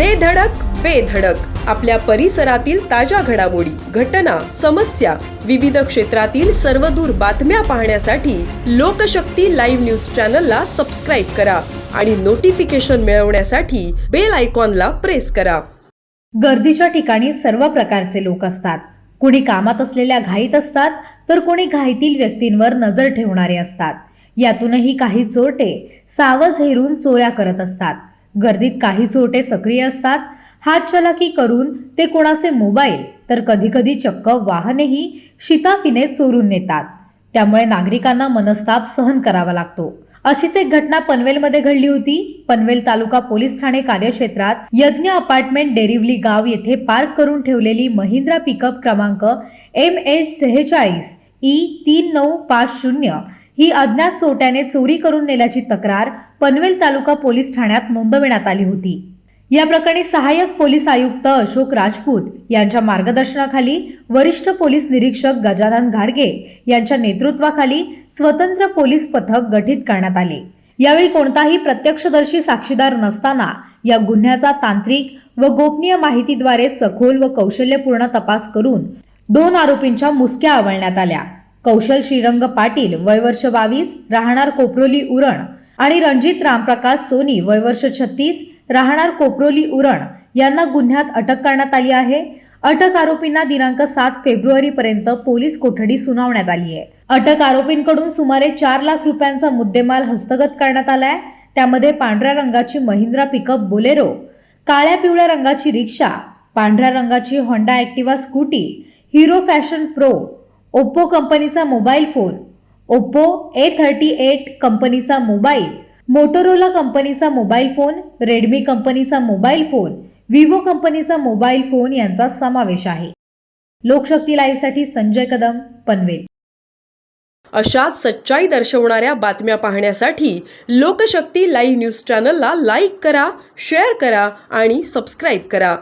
दे धडक बेधडक आपल्या परिसरातील ताज्या घडामोडी घटना समस्या विविध क्षेत्रातील सर्वदूर बातम्या पाहण्यासाठी लोकशक्ती लाईव्ह न्यूज चॅनलला सबस्क्राईब करा आणि नोटिफिकेशन मिळवण्यासाठी बेल आयकॉनला प्रेस करा. गर्दीच्या ठिकाणी सर्व प्रकारचे लोक असतात. कुणी कामात असलेल्या घाईत असतात तर कुणी घाईतील व्यक्तींवर नजर ठेवणारे असतात. यातूनही काही चोरटे सावज हेरून चोऱ्या करत असतात. गर्दीत काही चोरटे सक्रिय असतात. हातचलाकी करून ते कोणाचे मोबाईल तर कधीकधी चक्क वाहनेही शिताफीने चोरून नेतात. त्यामुळे नागरिकांना मनस्ताप सहन करावा लागतो. अशीच एक घटना पनवेलमध्ये घडली होती. पनवेल तालुका पोलीस ठाणे कार्यक्षेत्रात यज्ञ अपार्टमेंट डेरिवली गाव येथे पार्क करून ठेवलेली महिंद्रा पिकअप क्रमांक एम एच सेहेचाळीस ई तीन नऊ पाच शून्य ही अज्ञात चोट्याने चोरी करून नेल्याची तक्रार पनवेल तालुका पोलीस ठाण्यात नोंदविण्यात आली होती. या प्रकरणी सहाय्यक पोलीस आयुक्त अशोक राजपूत यांच्या मार्गदर्शनाखाली वरिष्ठ पोलीस निरीक्षक गजानन घाडगे यांच्या नेतृत्वाखाली स्वतंत्र पोलीस पथक गठीत करण्यात आले. यावेळी कोणताही प्रत्यक्षदर्शी साक्षीदार नसताना या गुन्ह्याचा तांत्रिक व गोपनीय माहितीद्वारे सखोल व कौशल्यपूर्ण तपास करून दोन आरोपींच्या मुसक्या आवळण्यात आल्या. कौशल श्रीरंग पाटील वय वर्ष बावीस राहणार कोपरोली उरण आणि रणजित रामप्रकाश सोनी वय वर्ष छत्तीस राहणार कोपरोली उरण यांना गुन्ह्यात अटक करण्यात आली आहे. अटक आरोपींना दिनांक सात फेब्रुवारी पर्यंत पोलीस कोठडी सुनावण्यात आली आहे. अटक आरोपींकडून सुमारे चार लाख रुपयांचा मुद्देमाल हस्तगत करण्यात आलाय. त्यामध्ये पांढऱ्या रंगाची महिंद्रा पिकअप बोलेरो काळ्या पिवळ्या रंगाची रिक्षा पांढऱ्या रंगाची Honda Activa scooty Hero Fashion Pro Oppo कंपनीचा mobile phone Oppo A thirty eight कंपनीचा मोबाईल मोटोरोला कंपनीचा मोबाईल फोन रेडमी कंपनीचा मोबाईल फोन विवो कंपनीचा मोबाईल फोन यांचा समावेश आहे. लोकशक्ती लाईव्हसाठी संजय कदम पनवेल. अशाच सच्चाई दर्शवणाऱ्या बातम्या पाहण्यासाठी लोकशक्ती लाईव्ह न्यूज चॅनलला लाईक करा शेअर करा आणि सबस्क्राईब करा.